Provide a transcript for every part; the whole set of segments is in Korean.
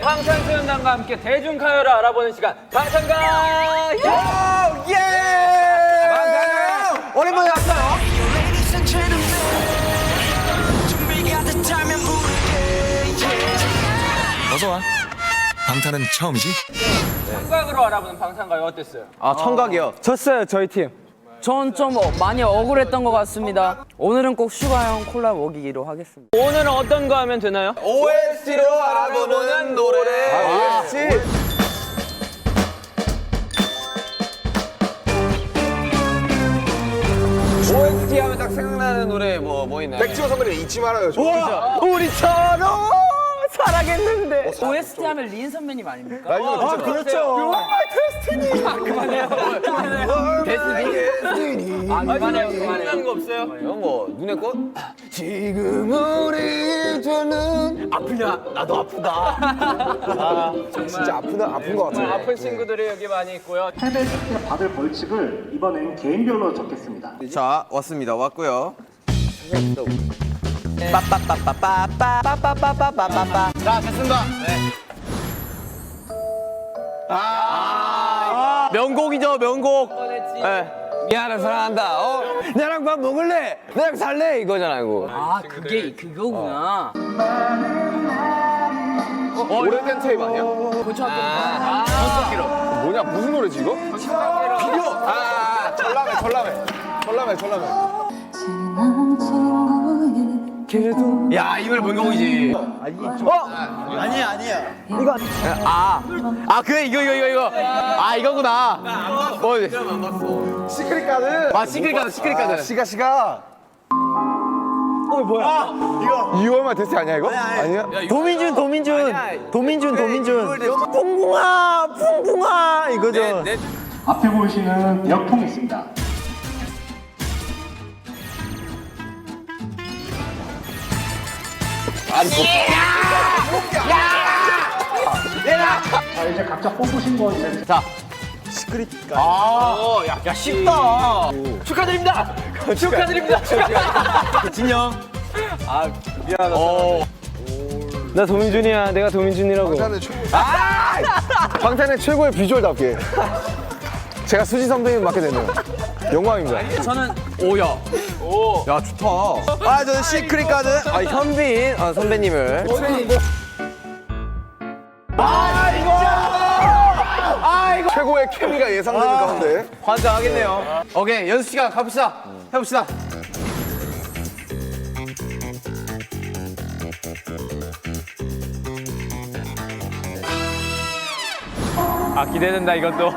방탄소년단과 함께 대중가요를 알아보는 시간 방탄가 예! 오랜만에 왔어요. 어서 와. 방탄은 처음이지? 청각으로 알아보는 방탄가요 어땠어요? 아, 청각이요. 졌어요 저희 팀. 전 좀 많이 억울했던 것 같습니다. 오늘은 꼭 슈가형 콜라 먹이기로 하겠습니다. 오늘은 어떤 거 하면 되나요? OST로 알아보는 노래. 아, OST. OST 하면 딱 생각나는 노래 뭐, 뭐 있나요? 백지호 선배님 잊지 말아요. 저 우리처럼 살아겠는데. OST 하면 린 선배님 아닙니까? 아, 그렇죠. 아 그만해요 그만해요 거 없어요? 이건 뭐, 눈의 꽃? 지금 우리 저는 아프냐? 나도 아프다. 아, 진짜 아프다 아픈 것 같아요. 아픈 친구들이 여기 많이 있고요 패배 시에 받을 벌칙을 이번엔 개인별로 적겠습니다. 자, 왔습니다. 왔고요. 빠빠빠빠빠빠빠빠빠빠빠빠. 자, 됐습니다. 네. 아, 명곡이죠, 명곡. 네. 미안해, 사랑한다. 어, 나랑 밥 먹을래? 나랑 살래? 이거잖아, 이거. 아 그게 그거구나. 오래된 테이프 아니야? 고등학교 뭐냐 무슨 노래지 이거? 비교. 아, 전람회 전람회 전람회 전람회. 야, 이걸 명곡이지. 어? 아니야, 아니야. 이거. 아, 아, 그래, 이거, 이거, 이거, 이거. 아, 이거구나. 뭐, 시크릿 가든. 아, 시크릿 가드, 시크릿 가드. 시가 시가. 어 뭐야? 이거 2월 말 테스트 아니야 이거? 아니야? 도민준 도민준 도민준 도민준. 풍붕아 풍붕아 이거죠. 네, 앞에 보이시는 역통이 있습니다. 자, 이제 각자 뽑으신 거 이제 아, 야, 야, 쉽다. 축하드립니다 축하드립니다 축하 진영. 나 도민준이야. 내가 도민준이라고. 방탄의 최고. 방탄의 최고의 비주얼답게. 제가 수지 선배님 맡게 되네요. 영광입니다. 저는 오야. 오. 야, 좋다. 아, 저는 시크릿 가드. 아, 현빈 아, 선배님을. 최고의 케미가 예상되는 가운데. 환장하겠네요. 오케이, 연수 씨가 가봅시다. 해봅시다. 아 기대된다 이것도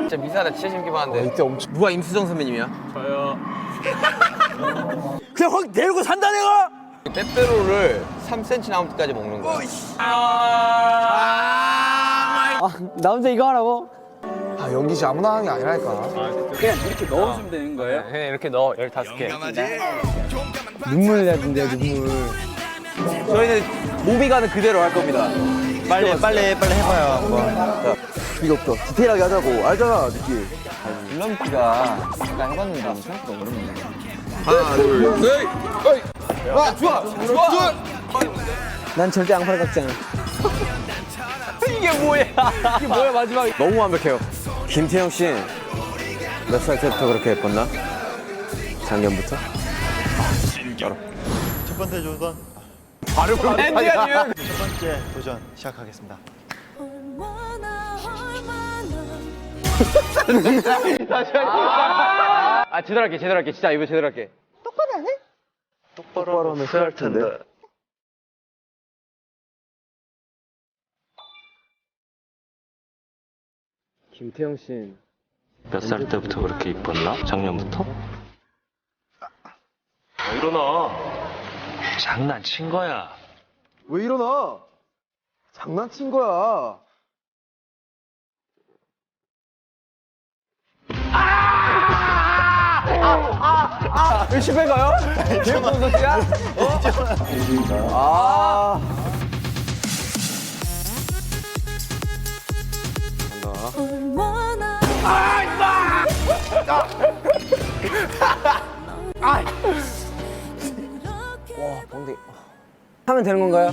진짜 미사다 진짜 재밌게 봤는데. 이때 엄청. 누가 임수정 선배님이야? 그냥 확 내리고 산다 내가. 빼빼로를 3cm 나올 때까지 먹는 거야. 나 혼자 이거 하라고? 아 연기 씨 아무나 하는 게 아니라니까. 그냥 이렇게 넣어주면 되는 거예요? 그냥 이렇게 넣어 15개 눈물 나던데요 눈물. 저희는 무비가는 그대로 할 겁니다. 빨리 빨리 빨리 해봐요. 한번. 이게 없다. 디테일하게 하자고. 알잖아 느낌. 줄넘기가 잠깐 해봤는데 생각보다 어렵네. 하나 둘 셋. 어이. 아 좋아 좋아. 난 절대 앙팔 같지 않아. 이게 뭐야? 이게 뭐야 마지막? 너무 완벽해요. 김태형 씨 몇 살 때부터 그렇게 예뻤나? 작년부터? 첫 번째 도전, 발음을 앤디가 지금. 첫 번째 도전 시작하겠습니다. 아 제대로 할게 제대로 할게 진짜 이거 제대로 할게. 똑바로 하면 할 텐데. 김태형 씨. 몇 살 때부터 그렇게 이뻤나? 작년부터? 왜 일어나? 장난친 거야. 왜 일어나? 장난친 거야. 실패 가요? 대형 콘서트야? 어? 아. 아, 임마! 아! 와, 뭔데? 하면 되는 건가요?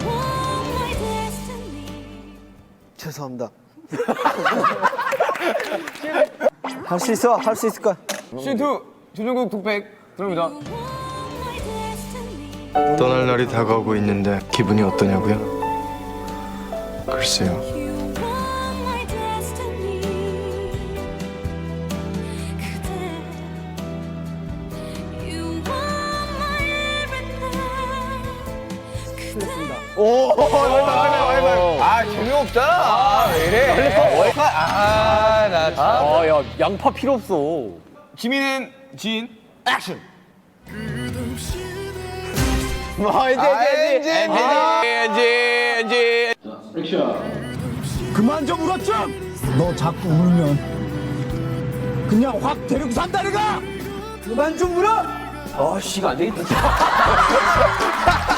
죄송합니다. 할 수 있어, 할 수 있을 거야. 신2 조정국 독백 들어옵니다. 떠날 날이 다가오고 있는데 기분이 어떠냐고요? 글쎄요. 아 재미없잖아. 아, 왜 이래? 아나 참. 아야 양파 필요 없어. 지민은 진 액션. 뭐, 이제, 엔지 엔지 엔지 엔지. 그만 좀 울어 좀! 너 자꾸 울면 그냥 확 데리고 산다 내가! 그만 좀 울어! 어, 씨가 안 되겠다.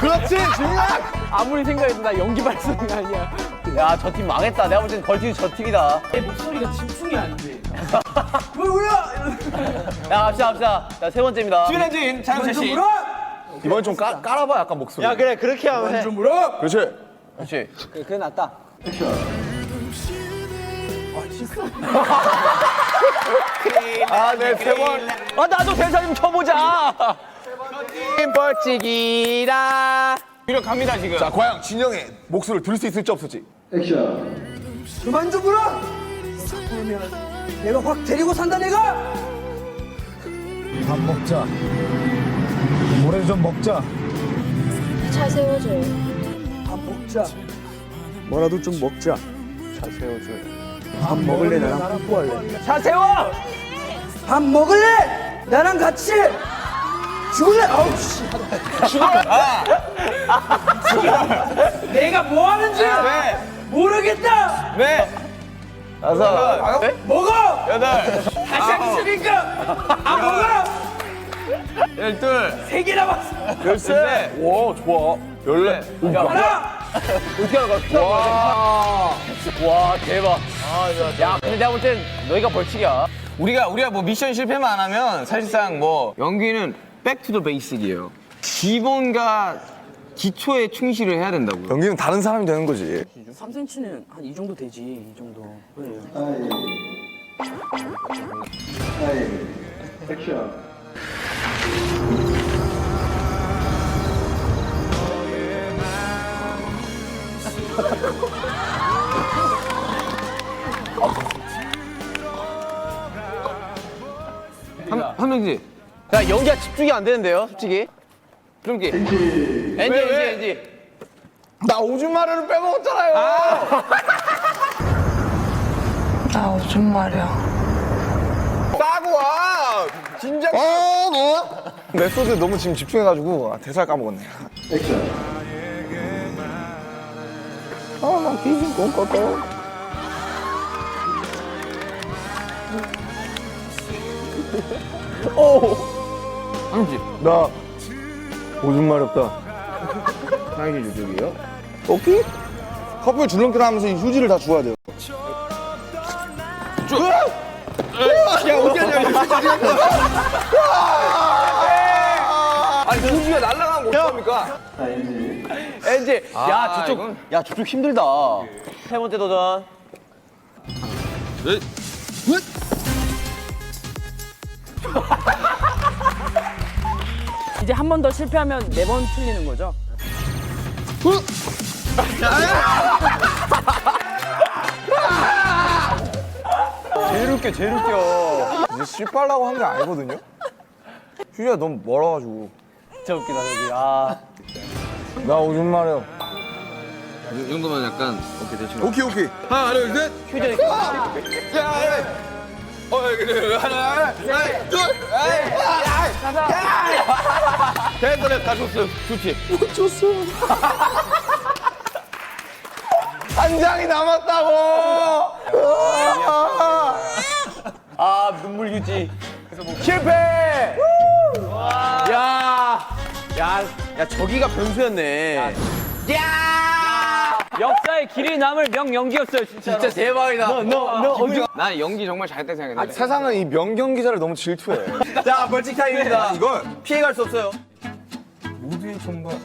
그렇지, 중요한! 아무리 생각해도 나 연기 발성이 아니야. 야 저 팀 망했다. 내가 볼땐 벌칙이 저 팀이다. 내 목소리가 집중이 안 돼. 야 갑시다 갑시다. 자 세 번째입니다. 지민은 진 장철 씨. 이번 좀 깔, 깔아봐, 약간 목소리. 야 그래 그렇게 하면 해. 그렇지. 그렇지. 그게 낫다. 아, 네, 세 번. 아 나도 대사 좀 쳐보자. 벌칙이다. 위로 갑니다 지금. 자, 과연 진영의 목소리를 들을 수 있을지 없을지. 그만 좀 울어! 자꾸 울면 내가 확 데리고 산다 내가! 밥 먹자. 노래 좀 먹자. 잘 세워줘요. 밥 먹자. 뭐라도 좀 먹자. 잘 세워줘요. 밥 먹을래 나랑 뽀뽀할래? 자 세워. 밥 먹을래? 나랑 같이 죽을래? 아우 씨. 죽어. 내가 뭐 하는지 모르겠다. 네. 다섯. 먹어. 여덟. 다시 하기 싫으니까 안 먹어. 열둘. 세 개 남았어. 열세. 오, 좋아. 열네. 하나. 어떻게 하는 거야? 와. 와 대박. 야 근데 내가 볼 땐 너희가 벌칙이야. 우리가 우리가 뭐 미션 실패만 안 하면 사실상 뭐 연기는 백투더 베이식이에요. 기본과 기초에 충실을 해야 된다고. 연기는 다른 사람이 되는 거지. 3cm는 한 이 정도 되지 이 정도. 그래. 한, 한 명씩. 야 연기가 집중이 안 되는데요 솔직히. 그럼기. 엔지 엔지 엔지. 나 오줌 마려를 빼먹었잖아요. 나 오줌 마려. 싸고 와. 진작. 어, 뭐? 메소드 너무 지금 집중해가지고 아, 대사 까먹었네. 아, 나 기진 꼼꼼꼼. 한 명씩. 나 오줌 마렵다. 사이즈 유족이요. 오케이? 커플 줄넘기를 하면서 이 휴지를 다 주워야 돼요. 야, 어디 하냐, 이거 아니 휴지가 날라가면 어떡합니까? 엔지. 야 아, 저쪽 이건- 야 저쪽 힘들다. 세 번째 도전. 이제 한 번 더 실패하면 네 번 틀리는 거죠? 제일 웃겨, 제일 웃겨. 이제 실패하려고 한 게 아니거든요? 휴지가 너무 멀어가지고. 진짜 웃기다 여기. 아. 나 오줌 마려. 이 정도면 약간 오케이 대충. 오케이, 오케이. 하나 둘 셋. 휴전이 어 그래 하나 둘 됐어 다 줬어 좋지 한 장이 남았다고! 아 눈물 유지. 실패. 야. 야, 야 저기가 변수였네. 야. 역사의 길이 남을 명연기였어요, 진짜. 진짜 대박이다. 너, 너, 너 어디? 난 연기 정말 잘했다 생각했는데 세상은 이 명경 기자를 너무 질투해. 자, 벌칙 타임입니다. 이걸 피해갈 수 없어요. 모두의 그래.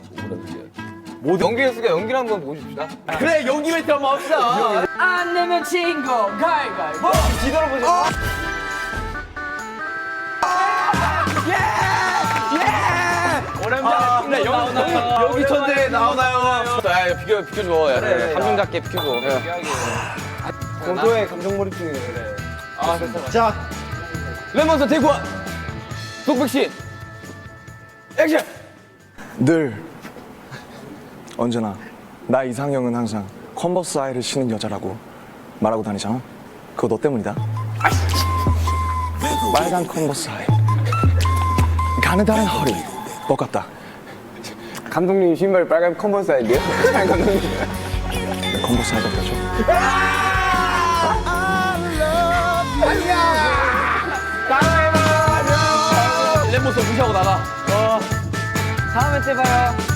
뭐 연기 횟수가 연기를 한번 보여줍시다. 그래 연기 멘트 한번 합시다. 안 내면 친구 가위가위보 뒤돌아보자. 오랜만에 친구 나오나요? 여기 천재 나오나요? 자, 야, 비켜 비켜줘. 야, 그래. 감정답게 비켜줘. 고도의 감정 몰입 중이네. 자, 레몬서 대구원 독백신 액션. 늘 언제나 나 이상형은 항상 컨버스 아이를 신은 여자라고 말하고 다니잖아. 그거 너 때문이다. 빨간 컨버스 아이, 가느다란 허리, 똑같다. 감독님 신발 빨간 컨버스 아인데요? 감독님. 내 컨버스 아이 갖다 줘. 레몬서 무시하고 나가. 다음에 또 봐요